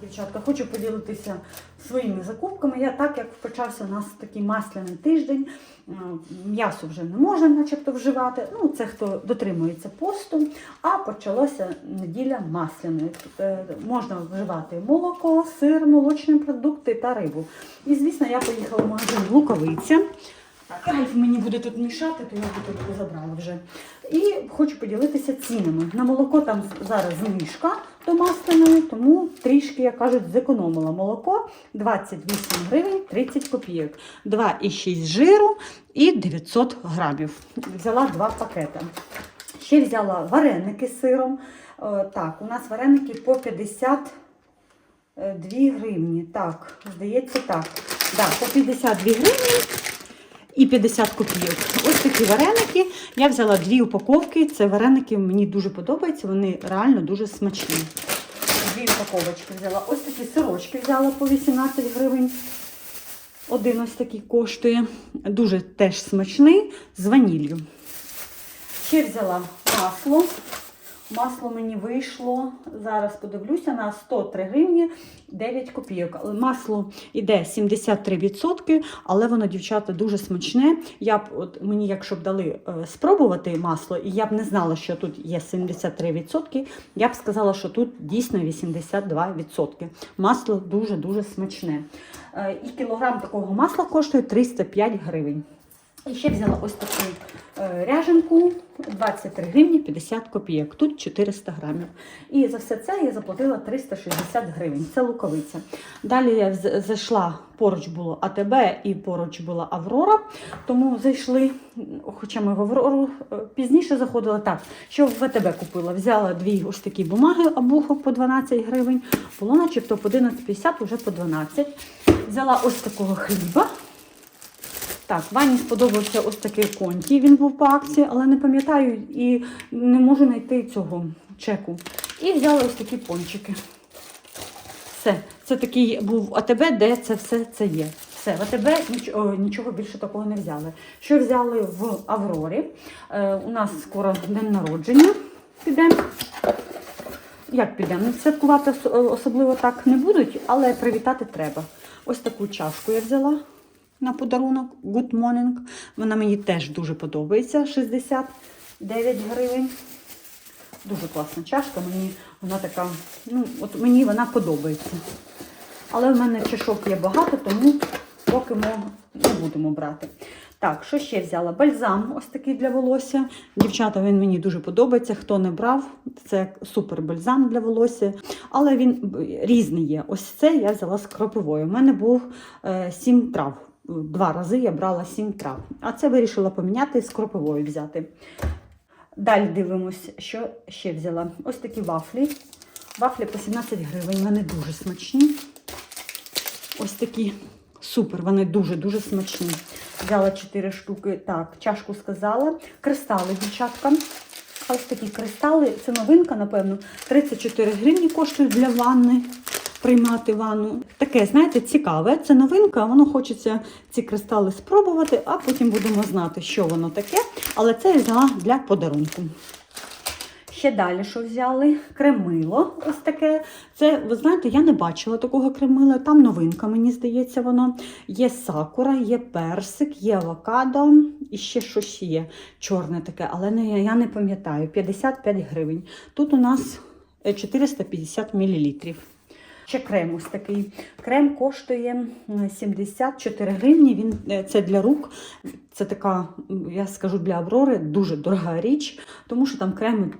Дівчатка, хочу поділитися своїми закупками. Я так як почався у нас такий масляний тиждень, е, м'ясо вже не можна начебто вживати. Ну, це хто дотримується посту, а почалася неділя масляної. Е, можна вживати молоко, сир, молочні продукти та рибу. І звісно, я поїхала в магазин Луковиця. Так, Ральф мені буде тут мішати, то я тут забрала вже. І хочу поділитися цінами. На молоко там зараз знижка до масляної, тому трішки, як кажуть, зекономила молоко 28 гривень 30 копійок, 2,6 жиру і 900 грамів. Взяла два пакети. Ще взяла вареники з сиром. Е, Так, у нас вареники по 52 гривні. Так, здається, так. Да, по 52 гривні і 50 копійок. Ось такі вареники. Я взяла дві упаковки. Це вареники мені дуже подобаються, вони реально дуже смачні. Дві упаковочки взяла. Ось такі сирочки взяла по 18 гривень. Один ось такий коштує. Дуже теж смачний з ваніллю. Ще взяла масло. Масло мені вийшло, зараз подивлюся, на 103 гривні 9 копійок. Масло йде 73%, але воно, дівчата, дуже смачне. Я б, от, мені, якщо б дали е, спробувати масло, і я б не знала, що тут є 73%, я б сказала, що тут дійсно 82%. Масло дуже-дуже смачне. Е, і кілограм такого масла коштує 305 гривень. І ще взяла ось таку е, ряженку 23 гривні 50 копійок. Тут 400 грамів. І за все це я заплатила 360 гривень. Це луковиця. Далі я зайшла, поруч було АТБ і поруч була Аврора. Тому зайшли, хоча ми в Аврору е, пізніше заходили. Так, що в АТБ купила? Взяла дві ось такі бумаги обухов по 12 гривень. Було начебто по 11,50, вже по 12. Взяла ось такого хліба. Так, Вані сподобався ось такий конті. Він був по акції, але не пам'ятаю і не можу знайти цього чеку. І взяла ось такі пончики. Все. Це такий був АТБ, де це все це є. Все, в АТБ нічого, нічого більше такого не взяли. Що взяли в Аврорі? Е, у нас скоро день народження піде. Як підемо? Ну, Святкувати особливо так не будуть, але привітати треба. Ось таку чашку я взяла на подарунок. Good morning. Вона мені теж дуже подобається. 69 гривень. Дуже класна чашка. Мені вона така, ну, от мені вона подобається. Але в мене чашок є багато, тому поки ми не будемо брати. Так, що ще взяла? Бальзам ось такий для волосся. Дівчата, він мені дуже подобається. Хто не брав, це супер бальзам для волосся. Але він різний є. Ось це я взяла з кропивою. У мене був е, 7 трав. Два рази я брала 7 трав. А це вирішила поміняти з кропивою взяти. Далі дивимось, що ще взяла. Ось такі вафлі. Вафлі по 17 гривень. Вони дуже смачні. Ось такі супер, вони дуже-дуже смачні. Взяла 4 штуки. Так, чашку сказала. Кристали, дівчатка. Ось такі кристали. Це новинка, напевно. 34 гривні коштують для ванни. Приймати ванну. Таке, знаєте, цікаве. Це новинка, воно хочеться ці кристали спробувати, а потім будемо знати, що воно таке. Але це я взяла для подарунку. Ще далі, що взяли? Кремило. Ось таке. Це, ви знаєте, я не бачила такого кремила. Там новинка, мені здається, воно. Є сакура, є персик, є авокадо і ще щось є чорне таке, але не, я не пам'ятаю. 55 гривень. Тут у нас е, 450 мл. Ще крем ось такий. Крем коштує 74 гривні. Він е, це для рук. Це така, я скажу, для Аврори дуже дорога річ, тому що там креми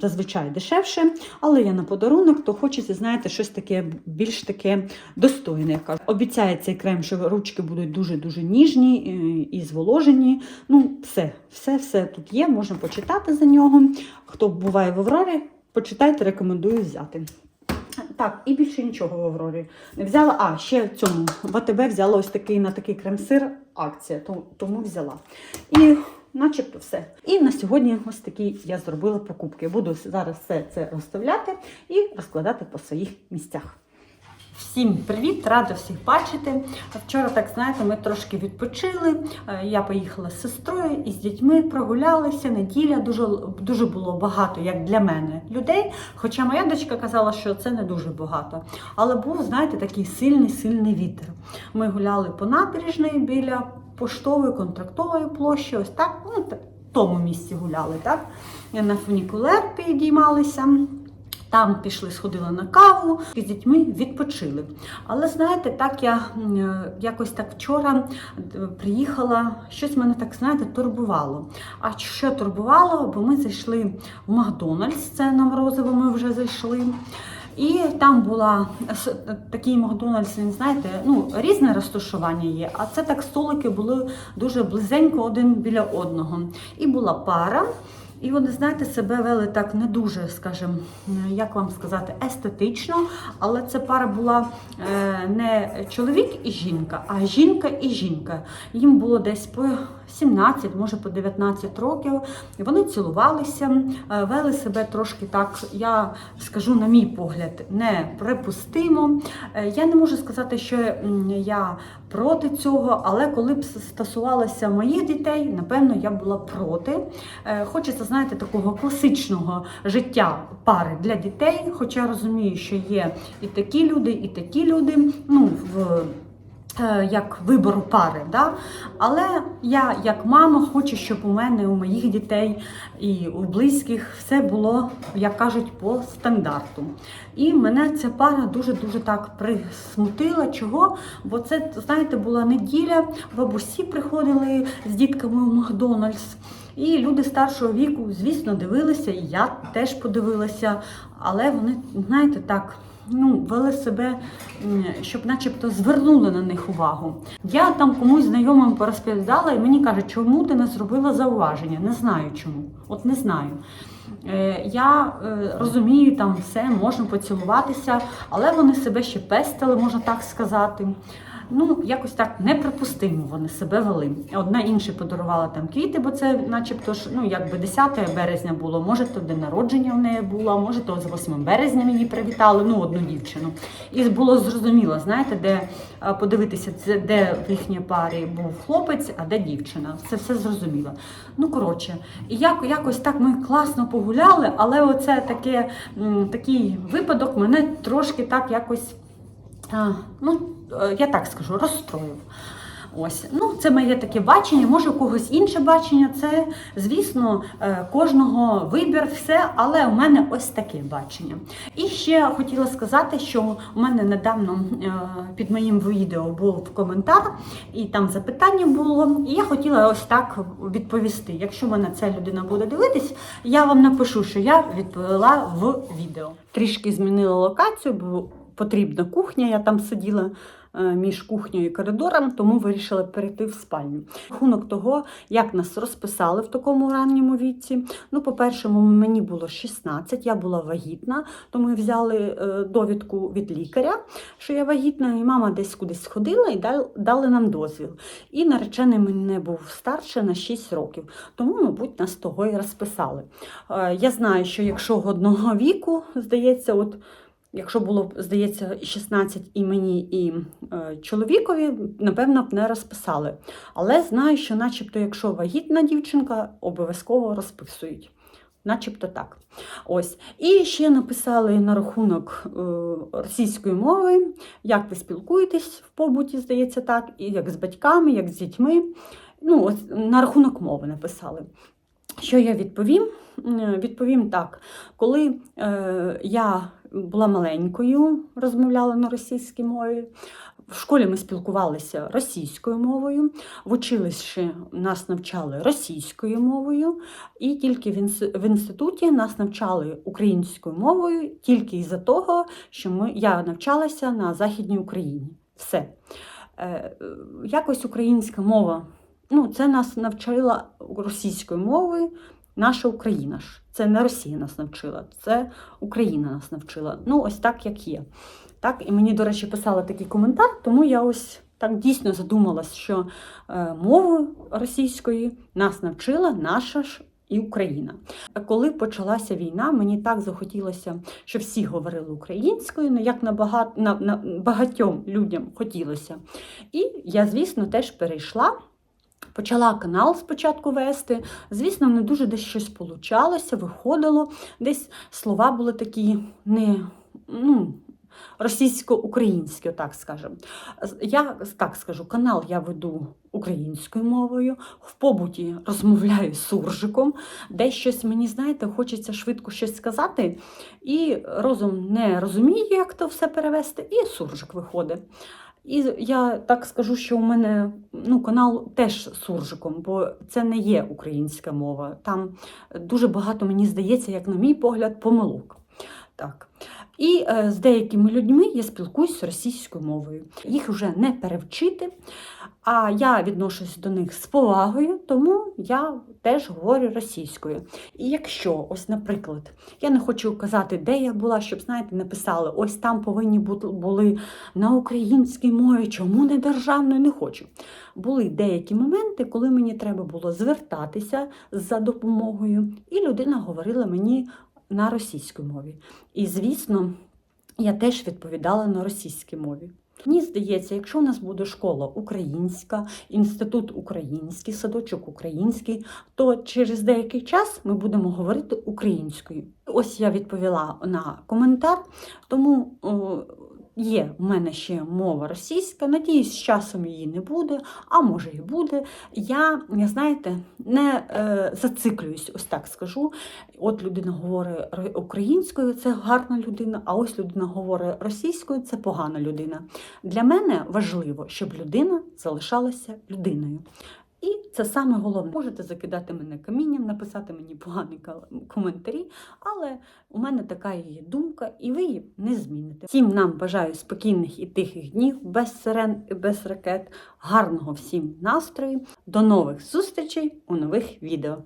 зазвичай дешевше. Але я на подарунок, то хочеться, знаєте, щось таке більш таке достойне. Обіцяє цей крем, що ручки будуть дуже-дуже ніжні е, і зволожені. Ну, все, все, все тут є, можна почитати за нього. Хто буває в Аврорі, почитайте, рекомендую взяти. Так, і більше нічого в Аврорі не взяла. А, ще в цьому в АТБ взяла ось такий на такий крем-сир акція, то- тому взяла. І начебто все. І на сьогодні ось такі я зробила покупки. Буду зараз все це розставляти і розкладати по своїх місцях. Всім привіт! Рада всіх бачити. Вчора, так знаєте, ми трошки відпочили. Е, Я поїхала з сестрою і з дітьми прогулялися. Неділя дуже, дуже було багато, як для мене, людей. Хоча моя дочка казала, що це не дуже багато. Але був, знаєте, такий сильний, сильний вітер. Ми гуляли по набережній біля поштової контрактової площі. Ось так, ну, в тому місці гуляли, так? На фунікулер підіймалися. Там пішли, сходили на каву, з дітьми відпочили. Але знаєте, так я е, якось так вчора е, приїхала, щось мене так знаєте турбувало. А що турбувало? Бо ми зайшли в Макдональдс, це на Морозово ми вже зайшли. І там була такий Макдональдс, він знаєте, ну різне розташування є, а це так столики були дуже близенько один біля одного. І була пара. І вони, знаєте, себе вели так не дуже, скажімо, як вам сказати, естетично, але це пара була е, не чоловік і жінка, а жінка і жінка. Їм було десь по 17, може по 19 років. Вони цілувалися, е, вели себе трошки так, я скажу, на мій погляд, неприпустимо. Е, Я не можу сказати, що я проти цього, але коли б стосувалося моїх дітей, напевно, я була проти. Е, Хочеться, знаєте, такого класичного життя пари для дітей. Хоча розумію, що є і такі люди, і такі люди. Ну, в як вибору пари, да? але я, як мама, хочу, щоб у мене, у моїх дітей і у близьких все було, як кажуть, по стандарту. І мене ця пара дуже-дуже так присмутила. Чого? Бо це, знаєте, була неділя, бабусі приходили з дітками у Макдональдс. І люди старшого віку, звісно, дивилися, і я теж подивилася, але вони, знаєте, так. Ну, вели себе, щоб начебто звернули на них увагу. Я там комусь знайомим порозповідала, і мені кажуть, чому ти не зробила зауваження? Не знаю чому. От не знаю. Е, Я е, розумію, там все, можна поцілуватися, але вони себе ще пестили, можна так сказати. Ну, якось так неприпустимо вони себе вели. Одна іншій подарувала там квіти, бо це, начебто ж, ну якби 10 березня було. Може, то день народження в неї було, може, то з 8 березня її привітали, ну, одну дівчину. І було зрозуміло, знаєте, де подивитися, де в їхній парі був хлопець, а де дівчина. Це все зрозуміло. Ну, коротше, і як, якось так ми класно погуляли, але оце таке, такий випадок мене трошки так якось. А, ну, я так скажу, розстроїв. Ось, ну це моє таке бачення. Може, у когось інше бачення. Це, звісно, е, кожного вибір, все, але у мене ось таке бачення. І ще хотіла сказати, що у мене недавно е, під моїм відео був коментар, і там запитання було. І я хотіла ось так відповісти. Якщо мене ця людина буде дивитись, я вам напишу, що я відповіла в відео. Трішки змінила локацію, бо потрібна кухня. Я там сиділа е, між кухнею і коридором, тому вирішила перейти в спальню. Рахунок того, як нас розписали в такому ранньому віці. Ну, по-перше, мені було 16, я була вагітна, то ми взяли е, довідку від лікаря, що я вагітна, і мама десь кудись сходила і дали нам дозвіл. І наречений мене був старше на 6 років, тому, мабуть, нас того і розписали. Е, Я знаю, що якщо одного віку, здається, от Якщо було здається, 16 і мені, і е, чоловікові, напевно, б не розписали. Але знаю, що, начебто, якщо вагітна дівчинка, обов'язково розписують. Начебто так. Ось. І ще написали на рахунок е, російської мови, як ви спілкуєтесь в побуті, здається, так, і як з батьками, як з дітьми. Ну, ось на рахунок мови написали. Що я відповім? Відповім так. Коли е, я була маленькою, розмовляла на російській мові. В школі ми спілкувалися російською мовою, в училищі нас навчали російською мовою, і тільки в інс- інституті нас навчали українською мовою тільки із-за того, що ми, я навчалася на Західній Україні. Все. Е, якось українська мова. Ну, це нас навчила російською мовою наша Україна ж. Це не Росія нас навчила, це Україна нас навчила. Ну, ось так, як є. Так, і мені, до речі, писали такий коментар, тому я ось так дійсно задумалась, що е, мовою російської нас навчила наша ж і Україна. Коли почалася війна, мені так захотілося, щоб всі говорили українською, ну як на, багат, на, на багатьом людям хотілося. І я, звісно, теж перейшла. Почала канал спочатку вести. Звісно, не дуже десь щось получалося, виходило. Десь слова були такі не ну, російсько-українські, так скажемо. Я так скажу, канал я веду українською мовою, в побуті розмовляю суржиком. Десь щось мені, знаєте, хочеться швидко щось сказати, і розум не розуміє, як то все перевести, і суржик виходить. І я так скажу, що у мене ну, канал теж суржиком, бо це не є українська мова. Там дуже багато, мені здається, як на мій погляд, помилок. Так. І е, з деякими людьми я спілкуюся російською мовою. Їх вже не перевчити, а я відношусь до них з повагою, тому я теж говорю російською. І якщо, ось, наприклад, я не хочу казати, де я була, щоб, знаєте, написали, ось там повинні були на українській мові, чому не державною, не хочу. Були деякі моменти, коли мені треба було звертатися за допомогою, і людина говорила мені на російській мові. І, звісно, я теж відповідала на російській мові. Мені здається, якщо у нас буде школа українська, інститут український, садочок український, то через деякий час ми будемо говорити українською. Ось я відповіла на коментар, тому є в мене ще мова російська. Надіюсь, з часом її не буде, а може і буде. Я, знаєте, не е, зациклююсь, ось так скажу. От людина говорить українською, це гарна людина, а ось людина говорить російською, це погана людина. Для мене важливо, щоб людина залишалася людиною. І це саме головне. Можете закидати мене камінням, написати мені погані коментарі, але у мене така є думка, і ви її не зміните. Всім нам бажаю спокійних і тихих днів, без сирен і без ракет, гарного всім настрою. До нових зустрічей у нових відео.